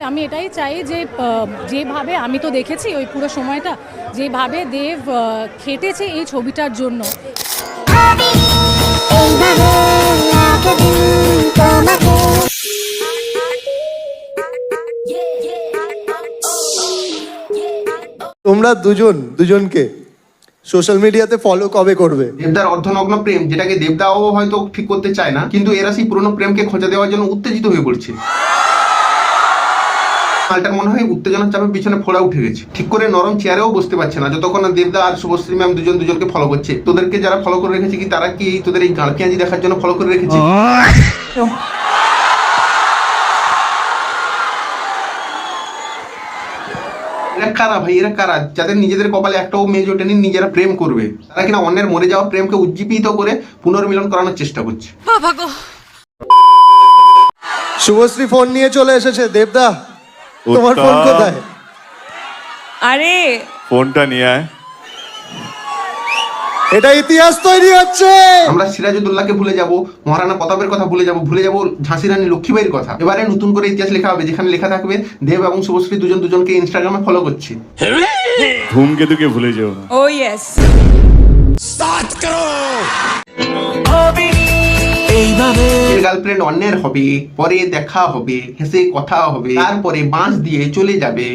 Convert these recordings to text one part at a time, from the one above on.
আমি এটাই চাই যে যেভাবে আমি তো দেখেছি ওই পুরো সময়টা যেভাবে দেব আহ, খেটেছে এই ছবিটার জন্য। তোমরা দুজন দুজনকে সোশ্যাল মিডিয়াতে ফলো কবে করবে? দেবদার অর্ধনগ্ন প্রেম যেটাকে দেবদাও হয়তো ঠিক করতে চায় না কিন্তু এরা সেই পুরনো প্রেমকে খোঁজা দেওয়ার জন্য উত্তেজিত হয়ে পড়ছে। মালটার মনে হয় উত্তেজনার চাপে পিছনে ফোড়া উঠে গেছে। ঠিক করে নরম চেয়ারেও বসতে পারছে না। যতক্ষণ না দেবদা আর শুভশ্রী ম্যাম দুজন দুজনকে ফলো করছে। তোদেরকে যারা ফলো করে রেখেছে কি তারা কি এই তোদের এই গাঁড় পেঁয়াজি দেখার জন্য ফলো করে রেখেছে? এরা কারা ভাই? এরা কারা? যাদের নিজেদের কপালে একটাও মেয়ে জোটেনি নিজেরা প্রেম করবে। তারা কিনা অন্যের মরে যাওয়া প্রেমকে উজ্জীবিত করে পুনর্মিলন করানোর চেষ্টা করছে। শুভশ্রী ফোন নিয়ে চলে এসেছে। দেবদা তোমার ফোন কোথায়? আরে। ফোনটা নিয়ে আয়। এটা ইতিহাস তৈরি হচ্ছে। আমরা সিরাজউদ্দৌলাকে ভুলে যাব মহারানা প্রতাপের কথা ভুলে যাব ভুলে যাব ঝাঁসি রানী লক্ষ্মীবাইয়ের কথা। এবারে নতুন করে ইতিহাস লেখা হবে যেখানে লেখা থাকবে দেব এবং শুভশ্রী দুজন দুজনকে ইনস্টাগ্রামে ফলো করছে। ধূমকেতুকে ভুলে যেও ও ইয়েস এর গার্লফ্রেন্ড অন্যের হবে পরে দেখা হবে হেসে কথা হবে তারপরে বাঁশ দিয়ে চলে যাবে।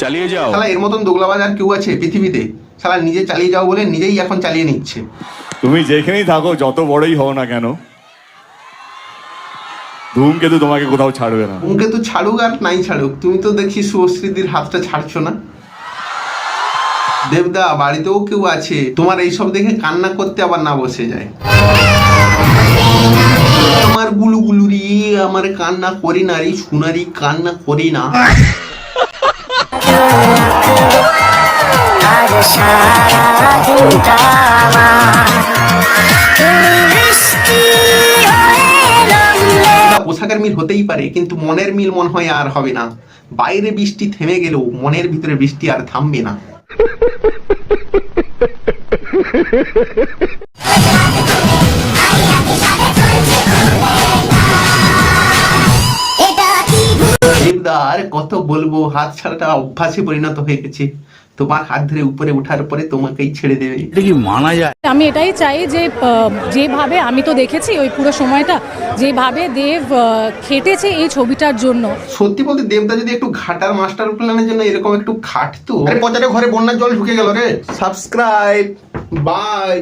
চালিয়ে যাও। শালা এর মতন দোগলাবাজ আর কেউ আছে পৃথিবীতে? শালা নিজে চালিয়ে যাও বলে নিজেই এখন চালিয়ে নিচ্ছে। তুমি যেখানেই থাকো যত বড়ই হও না কেন ধূমকেতু তোমাকে কোথাও ছাড়বে না। মুখে তো ছাড়ুক আর নাই ছাড়ুক তুমি তো দেখছি শুভশ্রীদির হাতটা ছাড়ছো না। দেবদা বাড়িতেও কেউ আছে। তোমার এইসব দেখে কান্না করতে আবার না বসে যায়। আমার গুলু আমার কান্না করি না রে সোনারি কান্না করি না। পোশাকের মিল হতেই পারে কিন্তু মনের মিল মনে হয় আর হবে না। বাইরে বৃষ্টি থেমে গেলেও মনের ভিতরে বৃষ্টি আর থামবে না। আর কত বলব হাত ছাড়াটা অভ্যাসে পরিণত হয়ে গেছে। তোমার হাত ধরে উপরে ওঠার পরে তোমাকেই ছেড়ে দেবে। মানা যায়? আমি এটাই চাই যে যেভাবে আমি তো দেখেছি ওই পুরো সময়টা যেভাবে দেব আহ, খেটেছে এই ছবিটার জন্য। সত্যি বলতে দেবদা যদি একটু ঘাটার মাস্টার প্ল্যানের জন্য এরকম একটু খাটতো। আরে পচারে ঘরে বন্যার জল ঢুকে গেল রে। সাবস্ক্রাইব। বাই।